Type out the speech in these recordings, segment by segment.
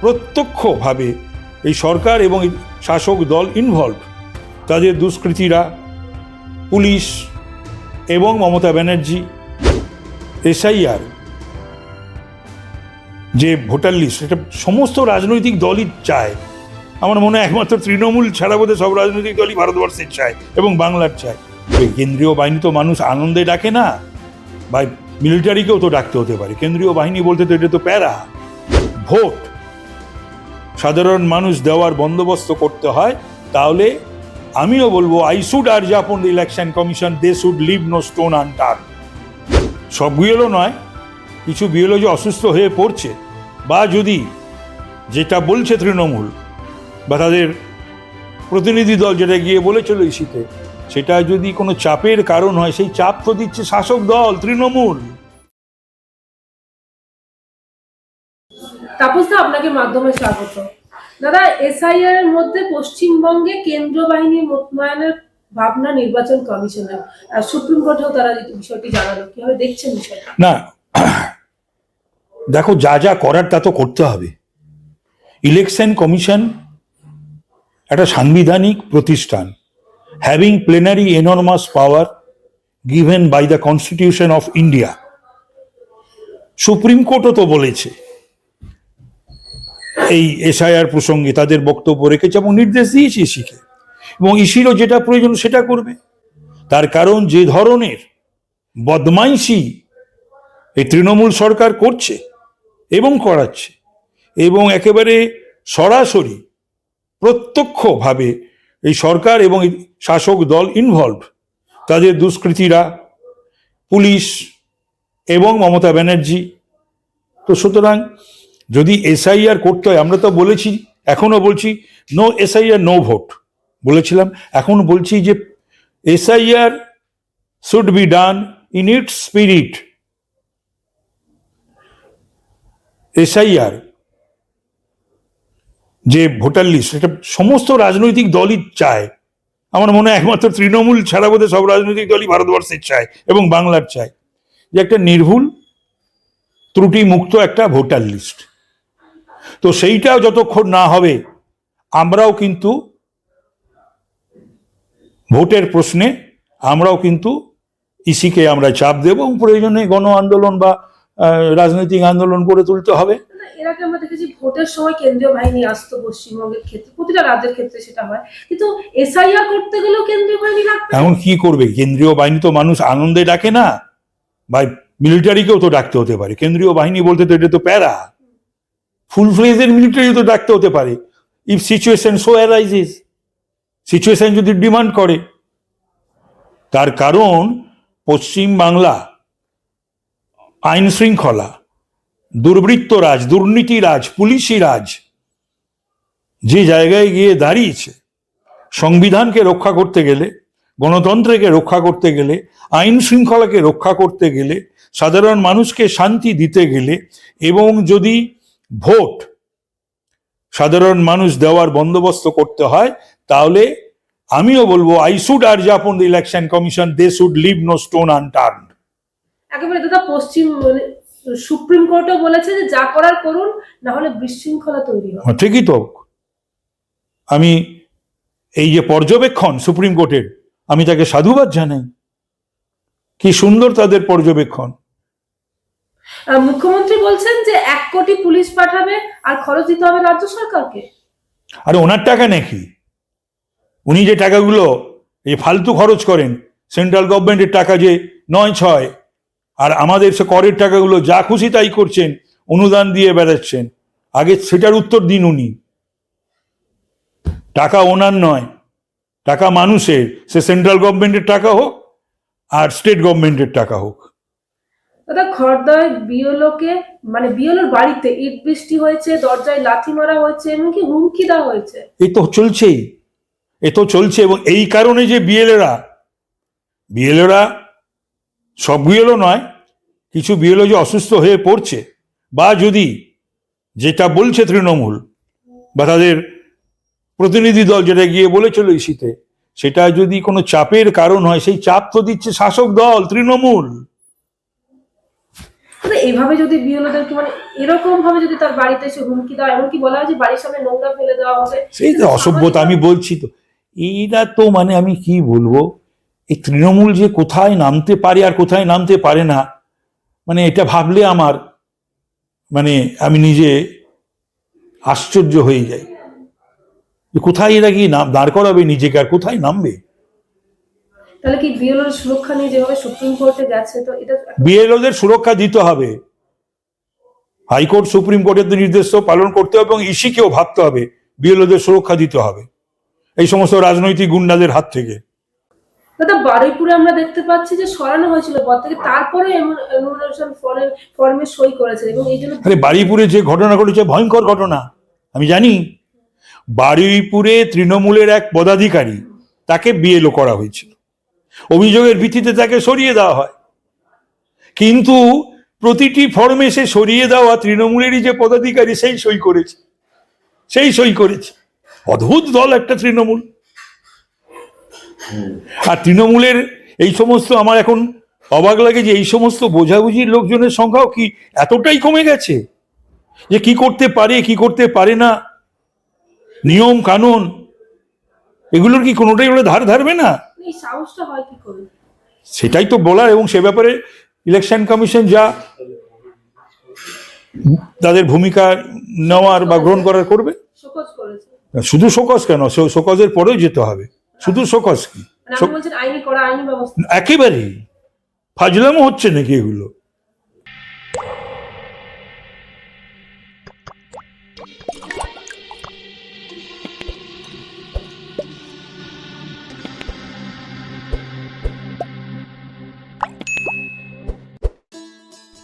প্রত্যক্ষভাবে এই সরকার এবং শাসক দল ইনভলভ তাদের দুষ্কৃতীরা, পুলিশ এবং মমতা ব্যানার্জি, এসআইআর, যে ভোটার লিস্ট সেটা সমস্ত রাজনৈতিক দলই চায়। আমার মনে হয় একমাত্র তৃণমূল ছাড়া বোধহয় সব রাজনৈতিক দলই ভারতবর্ষের চায় এবং বাংলার চায়। কেন্দ্রীয় বাহিনী তো মানুষ আনন্দে ডাকে না, বা মিলিটারিকেও তো ডাকতে হতে পারে। কেন্দ্রীয় বাহিনী বলতে তো এটা তো প্যারা। ভোট। সাধারণ মানুষ দেওয়ার বন্দোবস্ত করতে হয়, তাহলে আমিও বলব I should urge upon election commission they should leave no stone unturned সব বিএলও নয়, কিছু বিএলও যে অসুস্থ হয়ে পড়ছে, বা যদি যেটা বলছে তৃণমূল, বা তাদের প্রতিনিধি দল যেটা গিয়ে বলেছিল ইসিতে, সেটা যদি কোনো চাপের কারণ হয়, সেই চাপ তো দিচ্ছে শাসক দল, তৃণমূল। তাপসদা আপনাকে মাধ্যমে স্বাগত। দাদা, এসআইআর এর মধ্যে পশ্চিমবঙ্গে কেন্দ্র বাহিনী মোতায়েনের ভাবনা নির্বাচন কমিশনের সুপ্রিম কোর্টেও তারা বিষয়টি জানালো, কীভাবে দেখছেন বিষয়টা? না, দেখো, যা যা করার তা তো করতে হবে। ইলেকশন কমিশন একটা সাংবিধানিক প্রতিষ্ঠান। Having plenary enormous power given by the constitution of India supreme কোর্টও তো বলেছে এই এসআইআর প্রসঙ্গে তাদের বক্তব্য রেখেছে এবং নির্দেশ দিয়েছে ইসিকে। এবং ইসিরও যেটা প্রয়োজন সেটা করবে। তার কারণ যে ধরনের বদমাইশি এই তৃণমূল সরকার করছে এবং করাচ্ছে এবং একেবারে সরাসরি প্রত্যক্ষভাবে এই সরকার এবং শাসক দল ইনভলভ তাদের দুষ্কৃতীরা, পুলিশ এবং মমতা ব্যানার্জি। তো সুতরাং যদি এসআইআর করতে হয়, আমরা তো বলেছি, এখনও বলছি নো এসআইআর নো ভোট বলেছিলাম, এখন বলছি যে SIR should be done in its spirit SIR যে ভোটার লিস্ট এটা সমস্ত রাজনৈতিক দলই চায়। আমার মনে হয় একমাত্র তৃণমূল ছাড়া বোধহয় সব রাজনৈতিক দলই ভারতবর্ষের চায় এবং বাংলার চায়। যে একটা নির্ভুল ত্রুটি মুক্ত একটা ভোটার লিস্ট তো সেইটাও যতক্ষণ না হবে আমরাও কিন্তু ভোটের প্রশ্নে আমরাও কিন্তু ইসিকে আমরা চাপ দেব প্রয়োজনে গণ আন্দোলন বা রাজনৈতিক আন্দোলন করে তুলতে হবে। এর আগে আমরা দেখেছি ভোটের সময় কেন্দ্রীয় বাহিনী আসতো পশ্চিমবঙ্গের ক্ষেত্রে প্রতিটা রাজ্যের ক্ষেত্রে সেটা হয়। কিন্তু এসআইআর করতে গেলেও কেন্দ্রীয় বাহিনী লাগবে। এখন কি করবে? কেন্দ্রীয় বাহিনী তো মানুষ আনন্দে ডাকে না। বা মিলিটারিকেও তো ডাকতে হতে পারে। কেন্দ্রীয় বাহিনী বলতে তো এটা তো প্যারা। ফুল ফ্লেজের মিলিটারি তো ডাকতে হতে পারে। If situation so arises situation যদি ডিমান্ড করে, তার কারণ পশ্চিম বাংলা আইন শৃঙ্খলা, দুর্বৃত্ত রাজ, দুর্নীতি রাজ, পুলিশি রাজ, যে জায়গায় গিয়ে দাঁড়িয়েছে, সংবিধানকে রক্ষা করতে গেলে, গণতন্ত্রকে রক্ষা করতে গেলে, আইন শৃঙ্খলাকে রক্ষা করতে গেলে, সাধারণ মানুষকে শান্তি দিতে গেলে, এবং যদি ভোট সাধারণ মানুষ দেওয়ার বন্দোবস্ত করতে হয় তাহলে আমিও বলব I should urge upon the election commission they should leave no stone unturned একেবারে দাদা পশ্চিম মানে সুপ্রিম কোর্টও বলেছে যে যা করার করুন না হলে বিশৃঙ্খলা তৈরি হবে। ঠিকই তো। আমি এই যে পর্যবেক্ষণ সুপ্রিম কোর্টের আমি তাকে সাধুবাদ জানাই। কি সুন্দর তাদের পর্যবেক্ষণ। মুখ্যমন্ত্রী বলছেন যে এক কোটি পুলিশ পাঠাবে, আর খরচ দিতে হবে রাজ্য সরকারকে। আর ওনার টাকা নাকি? উনি যে টাকাগুলো এই ফালতু খরচ করেন সেন্ট্রাল গভর্নমেন্টের টাকা যে নয় ছয়, আর আমাদের সে করের টাকাগুলো যা খুশি তাই করছেন, অনুদান দিয়ে বেড়াচ্ছেন। আগে সেটার উত্তর দিন উনি। টাকা ওনার নয়, টাকা মানুষের, সে সেন্ট্রাল গভর্নমেন্টের টাকা হোক, আর স্টেট গভর্নমেন্টের টাকা হোক। দাদা, খড়দয় বিওলোকে মানে বিওলোর বাড়িতে ইট বৃষ্টি হয়েছে, দরজায় লাথি মারা হয়েছে, এমনকি হুমকি দেওয়া হয়েছে। এই তো চলছেই। এ তো চলছে এবং এই কারণে যে বিএলএরা বিএলএরা সব বিএলও নয়, কিছু বিএলও যে অসুস্থ হয়ে পড়ছে, বা যদি যেটা বলছে তৃণমূল, বা তাদের প্রতিনিধি দল যেটা গিয়ে বলেছিল ইসিতে, সেটা যদি কোনো চাপের কারণ হয়, সেই চাপ তো দিচ্ছে শাসক দল, তৃণমূল। এইভাবে যদি বিএলওদেরকে মানে এরকম ভাবে যদি তার বাড়িতে এসে হুমকি দেওয়া এমনকি বলা হয় যে বাড়ির সামনে নোংরা ফেলে দেওয়া হবে সেই তো অসভ্যতা আমি বলছি তো এইটা তো মানে আমি কি বলব? এই তৃণমূল যে কোথায় নামতে পারে আর কোথায় নামতে পারে না মানে এটা ভাবলে আমার মানে আমি নিজে আশ্চর্য হয়ে যাই। কোথায় এরা কি নাম দাঁড় করাবে নিজেকে আর কোথায় নামবে? তাহলে কি বিএলওর সুরক্ষা নিয়ে যেভাবে সুপ্রিম কোর্টে তো এটা বিএলওদের সুরক্ষা দিতে হবে। হাইকোর্ট সুপ্রিম কোর্টের নির্দেশ পালন করতে হবে এবং ইসিকেও ভাবতে হবে বিএলওদের সুরক্ষা দিতে হবে। এই সমস্ত রাজনৈতিক গুন্ডাদের হাত থেকে। দাদা বারুইপুরে আমরা দেখতে পাচ্ছি যে সরানো হয়েছিল পদ থেকে তারপরে ফর্মের ফর্মে সই করেছে এবং এই জন্য আরে বারুইপুরে যে ঘটনা ঘটেছে ভয়ঙ্কর ঘটনা। আমি জানি। বারুইপুরে তৃণমূলের এক পদাধিকারী তাকে বিএলও করা হয়েছিল। অভিযোগের ভিত্তিতে তাকে সরিয়ে দেওয়া হয়। কিন্তু প্রতিটি ফর্মে সে সরিয়ে দেওয়া তৃণমূলেরই যে পদাধিকারী, সেই সই করেছে। সেই সই করেছে। অদ্ভুত দল একটা তৃণমূল। আর তৃণমূলের এই সমস্ত আমার এখন অবাক লাগে যে এই সমস্ত বোঝাবুঝির লোকজনের সংখ্যাও কি এতটাই কমে গেছে? যে কি করতে পারে, কি করতে পারে না? নিয়ম কানুন, এগুলোর কি কোনোটাই ওরা ধার ধারবে না? এই সাহসটা হয় কি করে? সেটাই তো বলার এবং সে ব্যাপারে ইলেকশন কমিশন যা তাদের ভূমিকা নেওয়ার বা গ্রহণ করার করবে। শুধু শোকজ কেন? শোকজের পরেও যেতে হবে। শুধু শোকজ কি? মানে একেবারেই। ফাজলামো হচ্ছে নাকি এগুলো?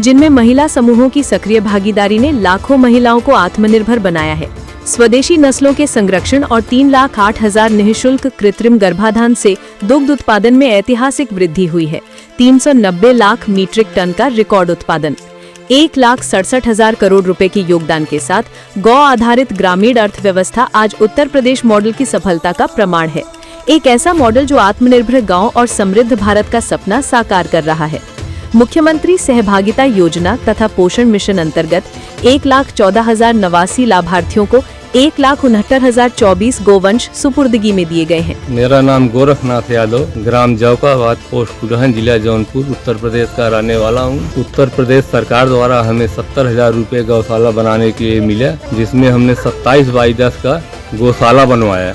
जिनमें महिला समूहों की सक्रिय भागीदारी ने लाखों महिलाओं को आत्मनिर्भर बनाया है। स्वदेशी नस्लों के संरक्षण और तीन लाख आठ हज़ार निःशुल्क कृत्रिम गर्भाधान से दुग्ध उत्पादन में ऐतिहासिक वृद्धि हुई है। 390 लाख मीट्रिक टन का रिकॉर्ड उत्पादन। एक लाख सड़सठ हज़ार करोड़ रुपए के योगदान के साथ गौ आधारित ग्रामीण अर्थव्यवस्था आज उत्तर प्रदेश मॉडल की सफलता का प्रमाण है। एक ऐसा मॉडल जो आत्मनिर्भर गाँव और समृद्ध भारत का सपना साकार कर रहा है। मुख्यमंत्री सहभागिता योजना तथा पोषण मिशन अंतर्गत एक लाख चौदह हज़ार नवासी लाभार्थियों को एक लाख उनहत्तर हज़ार चौबीस गोवंश सुपुर्दगी में दिए गए हैं। मेरा नाम गोरखनाथ यादव, ग्राम जौकाबाद पोस्ट कुडहन जिला जौनपुर, उत्तर प्रदेश का रहने वाला हूँ। उत्तर प्रदेश सरकार द्वारा हमें सत्तर हज़ार रूपए गौशाला बनाने के लिए मिला, जिसमें हमने सत्ताईस बाई दस का गौशाला बनवाया।